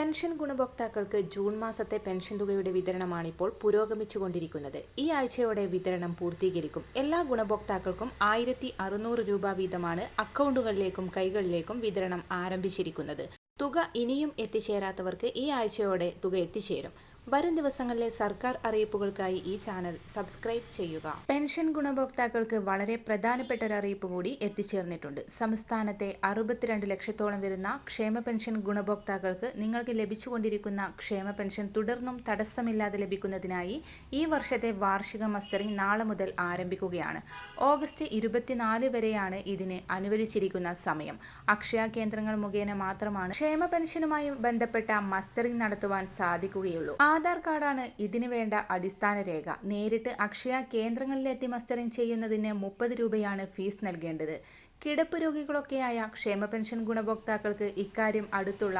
Pension ഗുണഭോക്താക്കൾക്ക് June മാസത്തെ pension തുകയുടെ വിതരണമാണിപ്പോൾ പുരോഗമിച്ചുകൊണ്ടിരിക്കുന്നത്. ഈ ആഴ്ചയോടെ വിതരണം പൂർത്തീകരിക്കും. എല്ലാ ഗുണഭോക്താക്കൾക്കും ആയിരത്തി അറുന്നൂറ് രൂപ വീതമാണ് അക്കൗണ്ടുകളിലേക്കും കൈകളിലേക്കും വിതരണം ആരംഭിച്ചിരിക്കുന്നത്. തുക ഇനിയും എത്തിച്ചേരാത്തവർക്ക് ഈ ആഴ്ചയോടെ തുക എത്തിച്ചേരും. വരും ദിവസങ്ങളിലെ സർക്കാർ അറിയിപ്പുകൾക്കായി ഈ ചാനൽ സബ്സ്ക്രൈബ് ചെയ്യുക. പെൻഷൻ ഗുണഭോക്താക്കൾക്ക് വളരെ പ്രധാനപ്പെട്ട ഒരു അറിയിപ്പ് കൂടി എത്തിച്ചേർന്നിട്ടുണ്ട്. സംസ്ഥാനത്തെ അറുപത്തിരണ്ട് ലക്ഷത്തോളം വരുന്ന ക്ഷേമ പെൻഷൻ ഗുണഭോക്താക്കൾക്ക് നിങ്ങൾക്ക് ലഭിച്ചുകൊണ്ടിരിക്കുന്ന ക്ഷേമ പെൻഷൻ തുടർന്നും തടസ്സമില്ലാതെ ലഭിക്കുന്നതിനായി ഈ വർഷത്തെ വാർഷിക മസ്റ്ററിംഗ് നാളെ മുതൽ ആരംഭിക്കുകയാണ്. ഓഗസ്റ്റ് ഇരുപത്തിനാല് വരെയാണ് ഇതിന് അനുവദിച്ചിരിക്കുന്ന സമയം. അക്ഷയ കേന്ദ്രങ്ങൾ മുഖേന മാത്രമാണ് ക്ഷേമ പെൻഷനുമായി ബന്ധപ്പെട്ട മസ്റ്ററിംഗ് നടത്തുവാൻ സാധിക്കുകയുള്ളൂ. ആധാർ കാർഡാണ് ഇതിനു വേണ്ട അടിസ്ഥാന രേഖ. നേരിട്ട് അക്ഷയ കേന്ദ്രങ്ങളിലെത്തി മസ്റ്ററിംഗ് ചെയ്യുന്നതിന് മുപ്പത് രൂപയാണ് ഫീസ് നൽകേണ്ടത്. കിടപ്പ് രോഗികളൊക്കെയായ ക്ഷേമ പെൻഷൻ ഗുണഭോക്താക്കൾക്ക് ഇക്കാര്യം അടുത്തുള്ള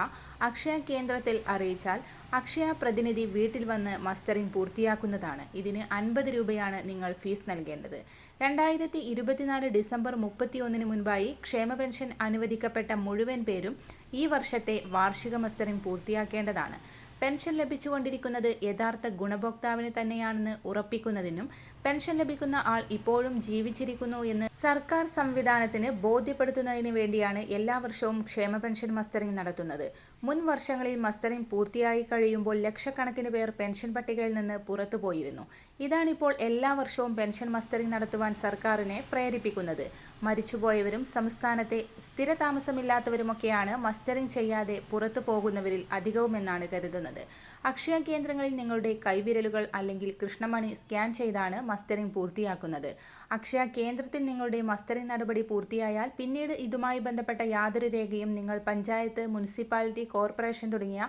അക്ഷയ കേന്ദ്രത്തിൽ അറിയിച്ചാൽ അക്ഷയ പ്രതിനിധി വീട്ടിൽ വന്ന് മസ്റ്ററിംഗ് പൂർത്തിയാക്കുന്നതാണ്. ഇതിന് അൻപത് രൂപയാണ് നിങ്ങൾ ഫീസ് നൽകേണ്ടത്. രണ്ടായിരത്തി ഇരുപത്തിനാല് ഡിസംബർ മുപ്പത്തിയൊന്നിന് മുൻപായി ക്ഷേമ പെൻഷൻ അനുവദിക്കപ്പെട്ട മുഴുവൻ പേരും ഈ വർഷത്തെ വാർഷിക മസ്റ്ററിംഗ് പൂർത്തിയാക്കേണ്ടതാണ്. പെൻഷൻ ലഭിച്ചുകൊണ്ടിരിക്കുന്നത് യഥാർത്ഥ ഗുണഭോക്താവിന് തന്നെയാണെന്ന് ഉറപ്പിക്കുന്നതിനും പെൻഷൻ ലഭിക്കുന്ന ആൾ ഇപ്പോഴും ജീവിച്ചിരിക്കുന്നു എന്ന് സർക്കാർ സംവിധാനത്തിന് ബോധ്യപ്പെടുത്തുന്നതിന് വേണ്ടിയാണ് എല്ലാ വർഷവും ക്ഷേമ പെൻഷൻ മസ്റ്ററിംഗ് നടത്തുന്നത്. മുൻ വർഷങ്ങളിൽ മസ്റ്ററിംഗ് പൂർത്തിയായി കഴിയുമ്പോൾ ലക്ഷക്കണക്കിന് പേർ പെൻഷൻ പട്ടികയിൽ നിന്ന് പുറത്തുപോയിരുന്നു ഇതാണിപ്പോൾ എല്ലാ വർഷവും പെൻഷൻ മസ്റ്ററിംഗ് നടത്തുവാൻ സർക്കാരിനെ പ്രേരിപ്പിക്കുന്നത്. മരിച്ചുപോയവരും സംസ്ഥാനത്തെ സ്ഥിര താമസമില്ലാത്തവരുമൊക്കെയാണ് മസ്റ്ററിംഗ് ചെയ്യാതെ പുറത്തു പോകുന്നവരിൽ അധികവുമെന്നാണ് കരുതുന്നത്. അക്ഷയ കേന്ദ്രങ്ങളിൽ നിങ്ങളുടെ കൈവിരലുകൾ അല്ലെങ്കിൽ കൃഷ്ണമണി സ്കാൻ ചെയ്താണ് മസ്റ്ററിംഗ് പൂർത്തിയാക്കുന്നത്. അക്ഷയ കേന്ദ്രത്തിൽ നിങ്ങളുടെ മസ്റ്ററിംഗ് നടപടി പൂർത്തിയായാൽ പിന്നീട് ഇതുമായി ബന്ധപ്പെട്ട യാതൊരു രേഖയും നിങ്ങൾ പഞ്ചായത്ത് മുനിസിപ്പാലിറ്റി കോർപ്പറേഷൻ തുടങ്ങിയ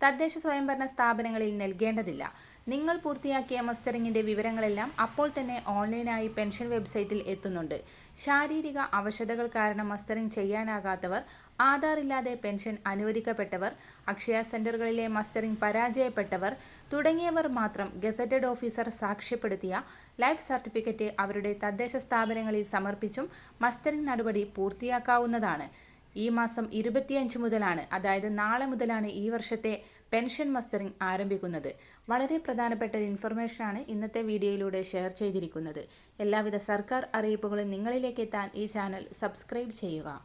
തദ്ദേശ സ്വയംഭരണ സ്ഥാപനങ്ങളിൽ നൽകേണ്ടതില്ല. നിങ്ങൾ പൂർത്തിയാക്കിയ മസ്റ്ററിങ്ങിന്റെ വിവരങ്ങളെല്ലാം അപ്പോൾ തന്നെ ഓൺലൈനായി പെൻഷൻ വെബ്സൈറ്റിൽ എത്തുന്നുണ്ട്. ശാരീരിക അവശതകൾ കാരണം മസ്റ്ററിംഗ് ചെയ്യാനാകാത്തവർ ആധാർ ഇല്ലാതെ പെൻഷൻ അനുവദിക്കപ്പെട്ടവർ അക്ഷയ സെന്ററുകളിലെ മസ്റ്ററിംഗ് പരാജയപ്പെട്ടവർ തുടങ്ങിയവർ മാത്രം ഗസറ്റഡ് ഓഫീസർ സാക്ഷ്യപ്പെടുത്തിയ ലൈഫ് സർട്ടിഫിക്കറ്റ് അവരുടെ തദ്ദേശ സ്ഥാപനങ്ങളിൽ സമർപ്പിച്ചും മസ്റ്ററിംഗ് നടപടി പൂർത്തിയാക്കാവുന്നതാണ്. ഈ മാസം ഇരുപത്തിയഞ്ച് മുതലാണ് അതായത് നാളെ മുതലാണ് ഈ വർഷത്തെ പെൻഷൻ മസ്റ്ററിംഗ് ആരംഭിക്കുന്നത്. വളരെ പ്രധാനപ്പെട്ട ഒരു ഇൻഫർമേഷനാണ് ഇന്നത്തെ വീഡിയോയിലൂടെ ഷെയർ ചെയ്തിരിക്കുന്നത്. എല്ലാവിധ സർക്കാർ അറിയിപ്പുകളും നിങ്ങളിലേക്ക് എത്താൻ ഈ ചാനൽ സബ്സ്ക്രൈബ് ചെയ്യുക.